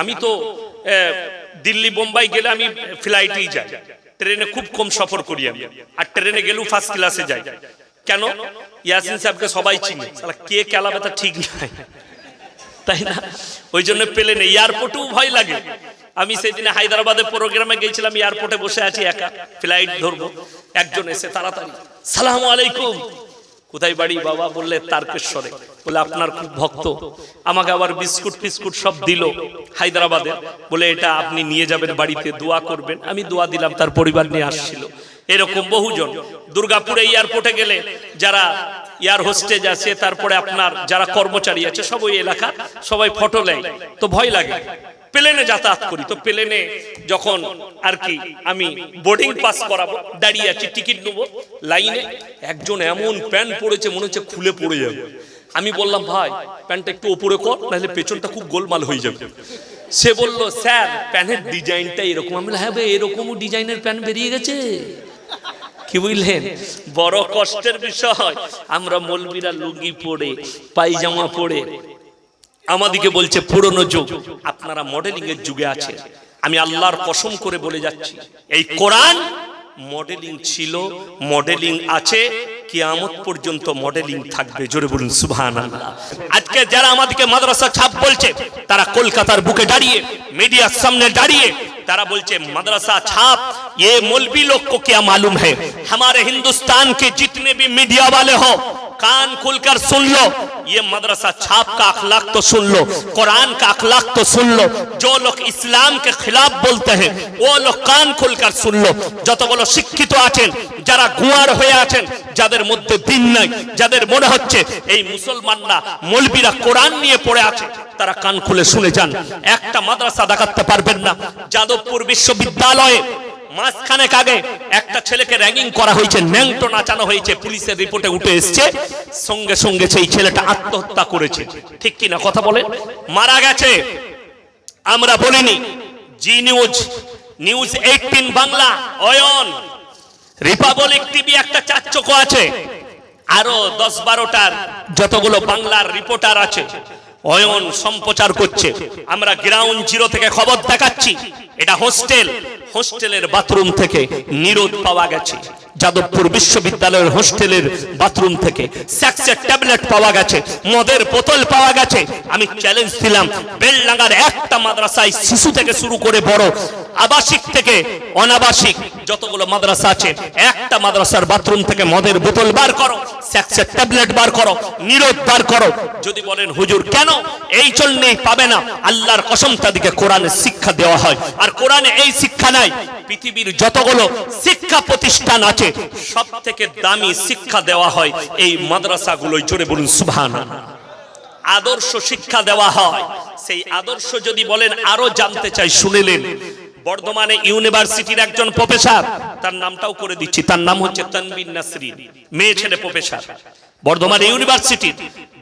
আমি তো দিল্লি, বোম্বাই গেলে আমি ফ্লাইটেই যাই। ট্রেনে খুব কম সফর করি আমি। আর ট্রেনে গেলেও ফার্স্ট ক্লাসে যাই। কেন? ইয়াসিন সাহেবকে সবাই চিনি। কে কেলাবে তা ঠিক নাই। তাই না? ওই জন্য পেলে নেই। এয়ারপোর্টেও ভয় লাগে। আমি সেদিনে হায়দ্রাবাদে প্রোগ্রামে গেছিলাম এয়ারপোর্টে বসে আছি একা। ফ্লাইট ধরবো। একজন এসে তাড়াতাড়ি, সালাম আলাইকুম। কোথায় বাড়ি? বাবা বললে, তারকেশ্বরে। বলে, আপনার খুব ভক্ত। আমাকে আবার বিস্কুট ফিস্কুট সব দিল হায়দ্রাবাদে। বলে, এটা আপনি নিয়ে যাবেন বাড়িতে, দোয়া করবেন। আমি দোয়া দিলাম, তার পরিবার নিয়ে আসছিল। এরকম বহুজন। দুর্গাপুরে এয়ারপোর্টে গেলে যারা এয়ার হোস্টেজ আছে, তারপরে আপনার যারা কর্মচারী আছে, সব ওই এলাকা সবাই ফটো নেয়। তো ভয় লাগে। প্লেনে যাতায়াত করি। তো প্লেনে যখন আর কি আমি বোর্ডিং পাস করাবো, দাঁড়িয়ে আছি, টিকিট নেব, লাইনে একজন এমন প্যান্ট পরেছে, মনে হচ্ছে খুলে পড়ে যাবে। আমি বললাম, ভাই, প্যান্টটা একটু ওপরে কর, নাহলে পেছনটা খুব গোলমাল হয়ে যাবে। সে বলল, স্যার, প্যান্টের ডিজাইনটা এরকম। আমি হ্যাঁ ভাই, এরকমও ডিজাইনের প্যান্ট বেরিয়ে গেছে। কি বুঝলেন? বড় কষ্টের বিষয়। আমরা মলবিরা লুঙ্গি পরে, পায়জামা পরে আমাদিকে বলছে পুরনো যুগ আপনারা মডেলিং এর যুগে আছে আমি আল্লাহর কসম করে বলে যাচ্ছি এই কোরআন মডেলিং ছিল মডেলিং আছে কিয়ামত পর্যন্ত মডেলিং থাকবে জোরে বলুন সুবহান আজকে যারা আমাদেরকে মাদ্রাসা ছাপ বলছে তারা কলকাতার বুকে দাঁড়িয়ে মিডিয়ার সামনে দাঁড়িয়ে तारा बोलचे मदरसा छाप ये मौलवी लोग को क्या मालूम है हमारे हिंदुस्तान के जितने भी मीडिया वाले हो कान खुलकर सुन लो ये मदरसा छाप का अखलाक तो सुन लो कुरान का अखलाक तो सुन लो जो लोग इस्लाम के खिलाफ बोलते हैं वो लोग कान खुलकर सुन लो যতগুলো শিক্ষিত আছেন যারা গুয়ার হয়ে আছেন যাদের মধ্যে দিন নাই যাদের মনে হচ্ছে এই মুসলমানরা মৌলবীরা কোরআন নিয়ে পড়ে আছে তারা কান খুলে শুনে যান একটা মাদ্রাসা দেখাতে পারবেন না যাদবপুর বিশ্ববিদ্যালয়ে মাঝখানেক আগে একটা ছেলেকে র্যাগিং করা হয়েছে, ন্যাংটো নাচানো হয়েছে, পুলিশের রিপোর্টে উঠে এসছে, সঙ্গে সঙ্গে সেই ছেলেটা আত্মহত্যা করেছে। ঠিক কিনা কথা বলে? মারা গেছে। আমরা বলিনি, Zee news news eighteen Bangla, Ayan. Republic TV একটা চারচকো আছে। আরও দশ বারোটার যতগুলো বাংলার রিপোর্টার আছে অয়ন সম্প্রচার করছে। আমরা গ্রাউন্ড জিরো থেকে খবর দেখাচ্ছি। এটা হোস্টেল হোস্টেলের বাথরুম থেকে নিরোধ পাওয়া গেছে। যাদবপুর বিশ্ববিদ্যালয়ের হোস্টেলের বাথরুম থেকে স্যাক্সের ট্যাবলেট পাওয়া গেছে। মদের বোতল পাওয়া গেছে। আমি চ্যালেঞ্জ দিলাম। বেলডাঙ্গার একটা মাদ্রাসায় শিশু থেকে শুরু করে বড় আবাসিক থেকে অনাবাসিক যতগুলো মাদ্রাসা আছে, একটা মাদ্রাসার বাথরুম থেকে মদের বোতল বার করো, স্যাক্সের ট্যাবলেট বার করো, নিরোধ বার করো। যদি বলেন, হুজুর, কেন? এই জন্যই পাবে না। আল্লাহর কসম তাদেরকে কোরআনে শিক্ষা দেওয়া হয়। আর কোরআনে এই শিক্ষা নাই। পৃথিবীর যতগুলো শিক্ষা প্রতিষ্ঠান আছে সব থেকে দামি শিক্ষা দেওয়া হয় এই মাদ্রাসাগুলোই জোরে বলুন সুবহান আদর্শ শিক্ষা দেওয়া হয়। সেই আদর্শ যদি বলেন, আরও জানতে চাই শুনিলেন বর্ধমানে ইউনিভার্সিটির একজন প্রফেসর, তার নামটাও করে দিচ্ছি, তার নাম হচ্ছে তানবিন নাসরিন, মেয়ে ছেলে প্রফেসর। বর্ধমানে ইউনিভার্সিটি,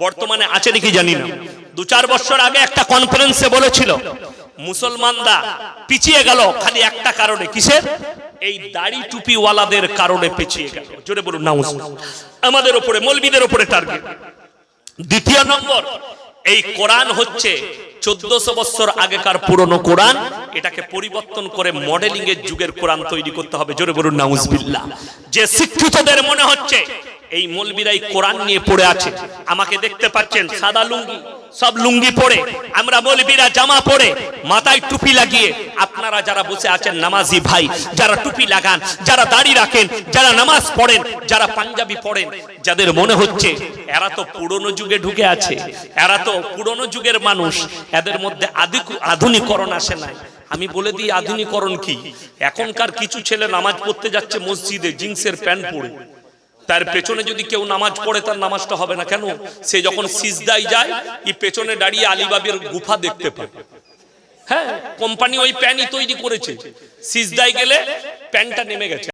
বর্তমানে আছে নাকি জানি না। দু চার বছর আগে একটা কনফারেন্সে বলেছিল, মুসলমানরা পিছিয়ে গেল, খালি একটা কারণে। কিসের? এই দাড়ি টুপিওয়ালাদের কারণে পিছিয়ে গেল। জোরে বলুন নাউজ আমাদের উপরে মলবিদের উপরে টার্গেট। দ্বিতীয় নম্বর এই কোরআন হচ্ছে চোদ্দশো বছর আগেকার পুরনো কোরআন। এটাকে পরিবর্তন করে মডেলিং এর যুগের কোরআন তৈরি করতে হবে। জোরে বলুন, নাউজবিল্লাহ। যে শিক্ষিতদের মনে হচ্ছে এই মলবিরাই কোরআন নিয়ে পড়ে আছে। আমাকে দেখতে পাচ্ছেন, সাদা লুঙ্গি, সব লুঙ্গি পরে। আমরা মলবিরা জামা পরে, মাথায় টুপি লাগিয়ে। আপনারা যারা বসে আছেন, নামাজি ভাই, যারা টুপি লাগান, যারা দাড়ি রাখেন, যারা নামাজ পড়েন, যারা পাঞ্জাবি পড়েন, যাদের মনে হচ্ছে, এরা তো পুরনো যুগে ঢুকে আছে। এরা তো পুরনো যুগের মানুষ। এদের মধ্যে আধি- আধুনিকরণ আসে নাই। আমি বলে দিই, আধুনিকরণ কি? এখনকার কিছু ছেলে নামাজ পড়তে যাচ্ছে মসজিদে, জিন্সের প্যান্ট পরে। তার পেছনে যদি কেউ নামাজ পড়ে, তার নামাজটা হবে না কেন? সে যখন সিজদাই যায়, এই পেছনে দাঁড়িয়ে আলিবাবের গুফা দেখতে পায়। হ্যাঁ কোম্পানি ওই প্যানই তৈরি করেছে। সিজদাই গেলে প্যানটা নেমে গেছে।